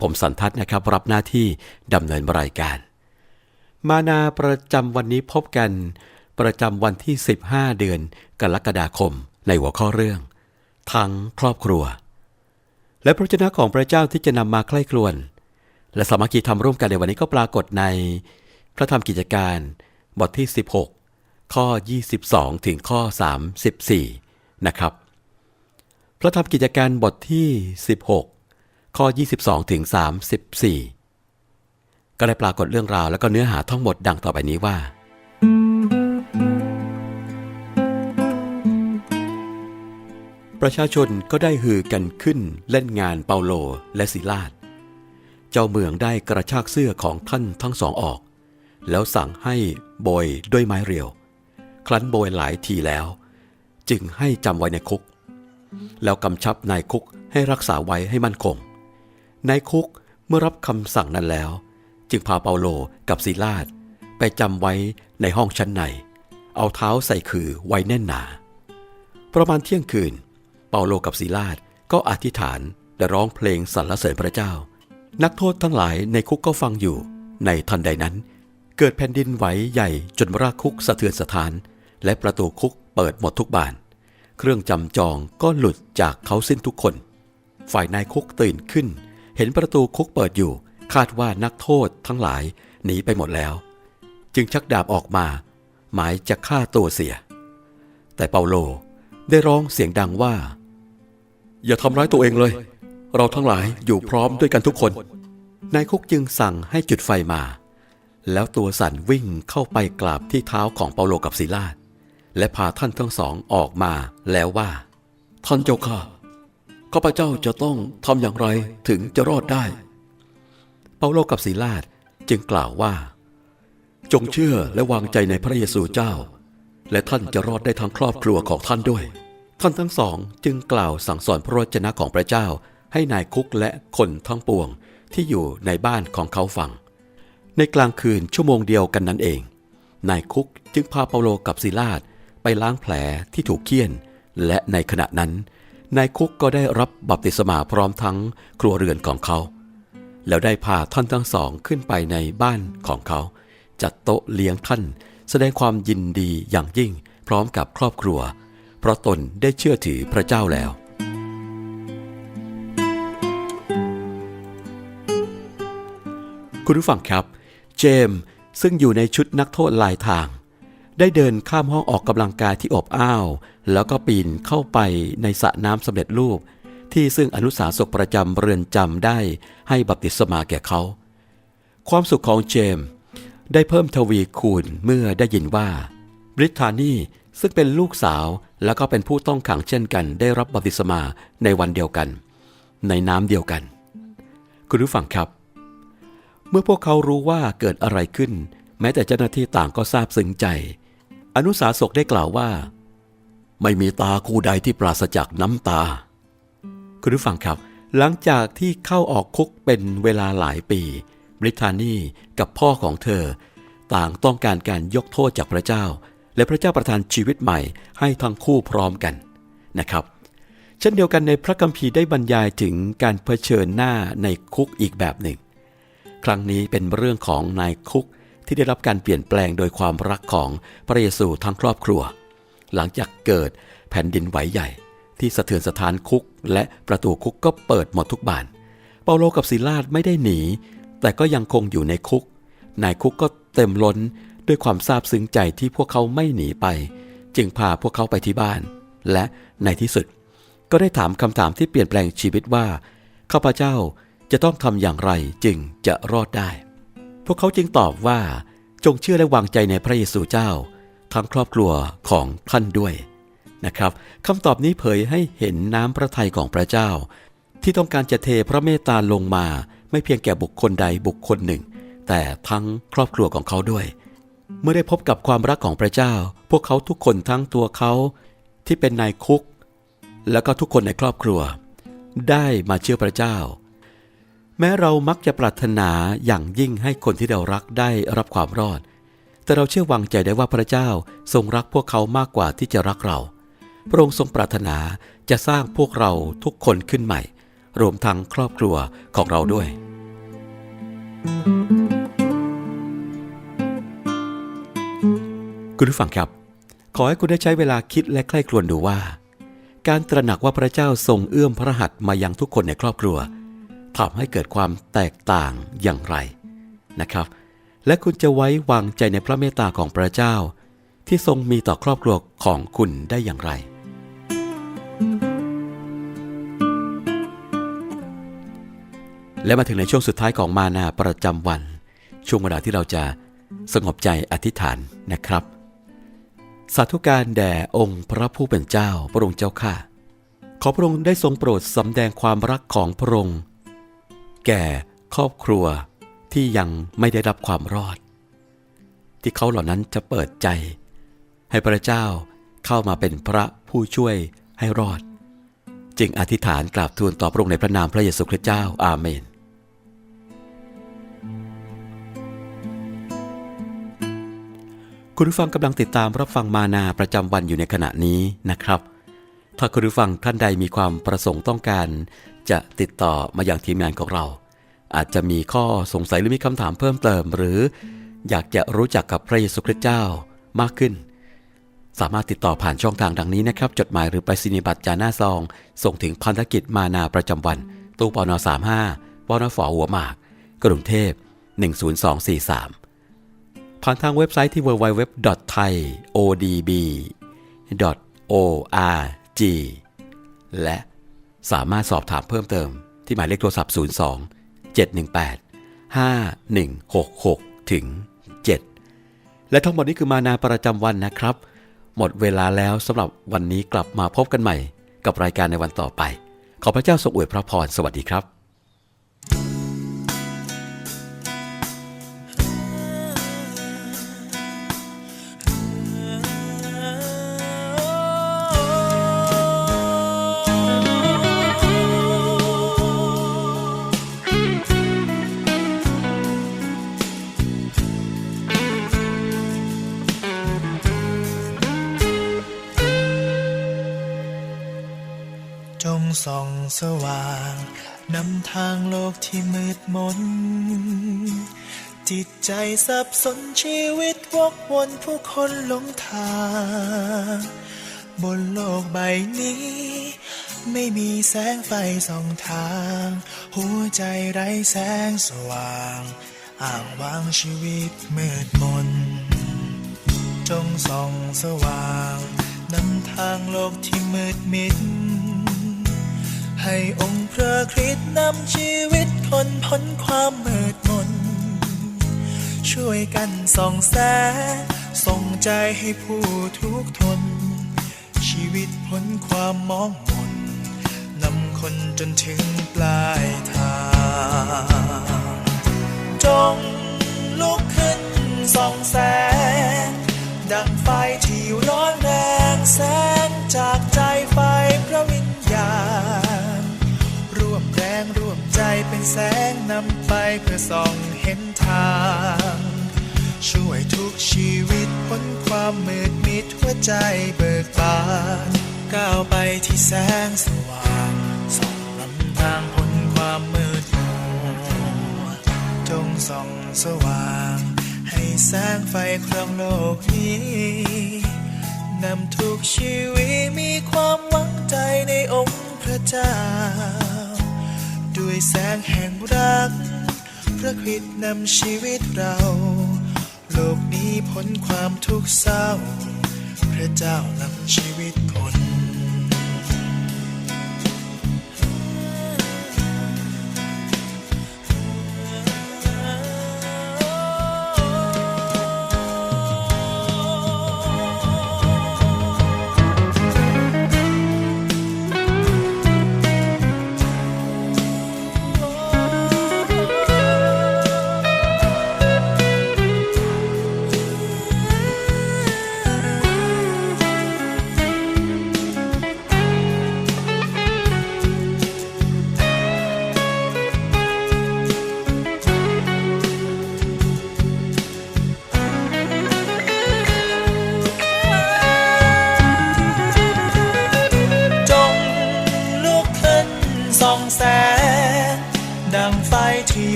ผมสันทัศน์นะครับรับหน้าที่ดำเนินรายการ มานาประจำวันนี้พบกัน ประจำวันที่ 15 เดือนกรกฎาคม ในหัวข้อเรื่อง ทั้งครอบครัว และพระเจ้าของพระเจ้าที่จะนำมาใคร่ครวญและสามัคคีทำร่วมกันในวันนี้ก็ปรากฏใน พระธรรมกิจการบทที่ 16 ข้อ 22 ถึงข้อ 34 นะครับ พระธรรมกิจการบทที่ 16 ข้อ 22ถึง34 ก็ได้ปรากฏเรื่องราวและก็เนื้อหาทั้งหมดดังต่อไปนี้ว่า ประชาชนก็ได้ฮือกันขึ้นเล่นงานเปาโลและศิลาดเจ้าเมืองได้กระชากเสื้อของท่านทั้งสองออก แล้วสั่งให้โบยด้วยไม้เรียว ครั้นโบยหลายทีแล้ว จึงให้จำไว้ในคุก แล้วกำชับนายคุกให้รักษาไว้ให้มั่นคง นายคุกเมื่อรับคำสั่งนั้นแล้ว จึงพาเปาโลกับศิลาดไปจำไว้ในห้องชั้นใน เอาเท้าใส่คือไว้แน่นหนา ประมาณเที่ยงคืน เปาโลกับศิลาดก็อธิษฐานและร้องเพลงสรรเสริญพระเจ้า นักโทษทั้งหลายในคุกก็ฟังอยู่ ในทันใดนั้น เกิดแผ่นดินไหวใหญ่จนรากคุกสะเทือนสถาน และประตูคุกเปิดหมดทุกบาน เครื่องจำจองก็หลุดจากเขาสิ้นทุกคน ฝ่ายนายคุกตื่นขึ้น เห็นประตูคุกเปิดอยู่ คาดว่านักโทษทั้งหลายหนีไปหมดแล้ว จึงชักดาบออกมา หมายจะฆ่าตัวเสีย แต่เปาโลได้ร้องเสียงดังว่า อย่าทำร้ายตัวเองเลย เราทั้งหลายอยู่พร้อมด้วยกันทุกคน นายคุกจึงสั่งให้จุดไฟมา แล้วตัวสันวิ่งเข้าไปกราบที่เท้าของเปาโลกับศิลาดและพาท่านทั้งสองออกมาแล้วว่า ท่านเจ้าข้า ข้าพเจ้าจะต้องทำอย่างไรถึงจะรอดได้ เปาโลกับศิลาดจึงกล่าวว่า จงเชื่อและวางใจในพระเยซูเจ้า และท่านจะรอดได้ทั้งครอบครัวของท่านด้วย ท่านทั้งสองจึงกล่าวสั่งสอนพระวจนะของพระเจ้า ให้นายคุกและคนทั้งปวงที่อยู่ในบ้านของเขาฟัง ในกลางคืนชั่วโมงเดียวกันนั้นเอง นายคุกจึงพาเปาโลกับศิลาดไปล้างแผลที่ถูกเคี่ยน และในขณะนั้น นายคุกก็ได้รับบัพติศมาพร้อมทั้งครัวเรือนของเขา แล้วได้พาท่านทั้งสองขึ้นไปในบ้านของเขา จัดโต๊ะเลี้ยงท่าน แสดงความยินดีอย่างยิ่งพร้อมกับครอบครัว เพราะตนได้เชื่อถือพระเจ้าแล้ว คุณผู้ฟังครับ เจมส์ซึ่งอยู่ในชุดนักโทษลายทาง ได้เดินข้ามห้องออกกำลังกายที่อบอ้าว แล้วก็ปีนเข้าไปในสระน้ำสำเร็จรูป ที่ซึ่งอนุสาสกประจำเรือนจำได้ให้บัพติศมาแก่เขา ความสุขของเจมส์ได้เพิ่มทวีคูณเมื่อได้ยินว่า บริธานีซึ่งเป็นลูกสาวแล้วก็เป็นผู้ต้องขังเช่นกัน ได้รับบัพติศมาในวันเดียวกัน ในน้ำเดียวกัน คุณผู้ฟังครับ เมื่อพวกเขารู้ว่าเกิดอะไรขึ้น แม้แต่เจ้าหน้าที่ต่างก็ทราบซึ้งใจ อนุสาสกได้กล่าวว่า ไม่มีตาคู่ใดที่ปราศจากน้ำตา คุณผู้ฟังครับ หลังจากที่เข้าออกคุกเป็นเวลาหลายปี บริธานีกับพ่อของเธอ ต่างต้องการการยกโทษจากพระเจ้า และพระเจ้าประทานชีวิตใหม่ให้ทั้งคู่พร้อมกันนะครับ เช่นเดียวกันในพระคัมภีร์ได้บรรยายถึงการเผชิญหน้าในคุกอีกแบบหนึ่ง ครั้งนี้เป็นเรื่องของนายคุก ที่ได้รับการเปลี่ยนแปลงโดยความรักของพระเยซูทั้งครอบครัว หลังจากเกิดแผ่นดินไหวใหญ่ ที่สะเทือนสถานคุก และประตูคุกก็เปิดหมดทุกบาน เปาโลกับศิลาดไม่ได้หนี แต่ก็ยังคงอยู่ในคุก นายคุกก็เต็มล้นด้วยความซาบซึ้งใจที่พวกเขาไม่หนีไป จึงพาพวกเขาไปที่บ้าน และในที่สุด ก็ได้ถามคำถามที่เปลี่ยนแปลงชีวิตว่าข้าพเจ้าจะต้องทำอย่างไรจึงจะรอดได้ พวกเขาจึงตอบว่าจงเชื่อและวางใจในพระเยซูเจ้า ทั้งครอบครัวของท่านด้วยนะครับคำตอบนี้เผยให้เห็นน้ำพระทัยของพระเจ้า ที่ต้องการจะเทพระเมตตาลงมา ไม่เพียงแก่บุคคลใดบุคคลหนึ่ง แต่ทั้งครอบครัวของเขาด้วย เมื่อได้พบกับความรักของพระเจ้า พวกเขาทุกคนทั้งตัวเขา ที่เป็นนายคุก แล้วก็ทุกคนในครอบครัว ได้มาเชื่อพระเจ้า แม้เรามักจะปรารถนาอย่างยิ่งให้คนที่เรารักได้รับความรอด แต่เราเชื่อวางใจได้ว่าพระเจ้าทรงรักพวกเขามากกว่าที่จะรักเรา พระองค์ทรงปรารถนาจะสร้างพวกเราทุกคนขึ้นใหม่ รวมทั้งครอบครัวของเราด้วย คุณผู้ฟังครับ ขอให้คุณได้ใช้เวลาคิดและใคร่ครวญดูว่า การตระหนักว่าพระเจ้าทรงเอื้อมพระหัตถ์มายังทุกคนในครอบครัว ทำให้เกิดความแตกต่างอย่างไรนะครับ และคุณจะไว้วางใจในพระเมตตาของพระเจ้า ที่ทรงมีต่อครอบครัวของคุณได้อย่างไร และมาถึงในช่วงสุดท้ายของมานาประจำวัน ช่วงเวลาที่เราจะสงบใจอธิษฐานนะครับ สาธุการแด่องค์พระผู้เป็นเจ้าพระองค์เจ้าข้าขอพระองค์ได้ทรงโปรดสำแดงความรักของพระองค์ แก่ครอบครัวที่ยังไม่ได้รับความรอด ที่เขาเหล่านั้นจะเปิดใจ ให้พระเจ้าเข้ามาเป็นพระผู้ช่วยให้รอด จึงอธิษฐานกราบทูลต่อพระองค์ในพระนามพระเยซูคริสต์เจ้าอาเมนคุณผู้ฟังกำลังติดตามรับฟังมานาประจำวันอยู่ในขณะนี้นะครับ ถ้าคุณผู้ฟังท่านใดมีความประสงค์ต้องการ จะติดต่อมาอย่างทีมงานของเรา อาจจะมีข้อสงสัยหรือมีคำถามเพิ่มเติม หรืออยากจะรู้จักกับพระเยซูคริสต์เจ้ามากขึ้น สามารถติดต่อผ่านช่องทางดังนี้นะครับ จดหมายหรือไปรษณียบัตรจาหน้าซอง ส่งถึงพันธกิจมานาประจำวัน ตู้ปอนอ35ปอนฝอหัวหมาก กรุงเทพ 10243 ผ่านทางเว็บไซต์ที่ www.thaiodb.org และ สามารถสอบถามเพิ่มเติมที่หมายเลขโทรศัพท์ 02 718 5166 ถึง 7 และทั้งหมดนี้คือมานาประจำวันนะครับ หมดเวลาแล้วสำหรับวันนี้กลับมาพบกันใหม่ กับรายการในวันต่อไป ขอพระเจ้าทรงอวยพระพร สวัสดีครับ ส่องสว่างนำทางโลกที่มืดมน จิตใจสับสนชีวิตวกวนผู้คนหลงทาง บนโลกใบนี้ ไม่มีแสงไฟส่องทาง หัวใจไร้แสงสว่าง อ่างวางชีวิตมืดมน จงส่องสว่างนำทางโลกที่มืดมิด ให้องค์พระคริสต์นำชีวิตคนพ้นความมืดมน ช่วยกันส่องแสงส่งใจให้ผู้ทุกข์ทน ชีวิตพ้นความมองมนนำคนจนถึงปลายทาง จงลุกขึ้นส่องแสง เป็นแสงนำไปเพื่อส่องเห็นทาง ช่วยทุกชีวิตพ้นความมืดมิดหัวใจเบิกบานก้าวไปที่แสงสว่างส่องนำทางพ้นความมืดมัวจงส่องสว่าง ให้แสงไฟครองโลกนี้นำทุกชีวิตมีความหวังใจในองค์พระเจ้า ด้วยแสงแห่งรัก พระคริสต์นำชีวิตเรา โลกนี้พ้นความทุกข์เศร้า พระเจ้านำชีวิตของ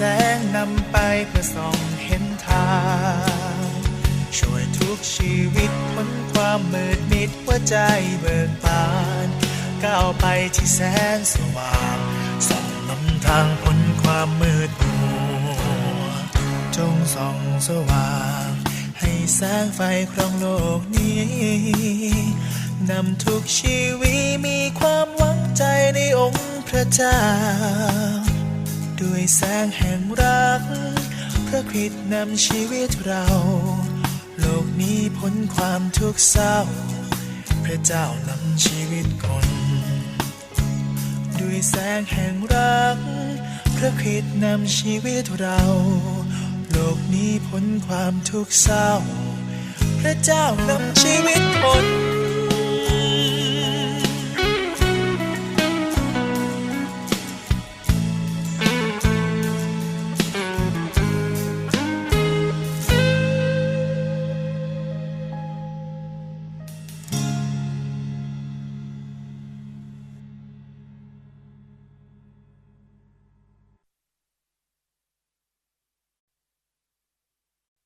แสงนำไปเพื่อส่องเห็นทาง ช่วยทุกชีวิตพ้นความมืดมิดหัวใจเบิกบานก้าวไปที่แสงสว่างส่องนำทางพ้นความมืดมัวจงส่องสว่าง ให้แสงไฟครองโลกนี้นำทุกชีวิตมีความหวังใจในองค์พระเจ้า ด้วยแสงแห่งรัก พระคริสต์นำชีวิตเรา โลกนี้พ้นความทุกข์เศร้า พระเจ้านำชีวิตคน ด้วยแสงแห่งรัก พระคริสต์นำชีวิตเรา โลกนี้พ้นความทุกข์เศร้า พระเจ้านำชีวิตคน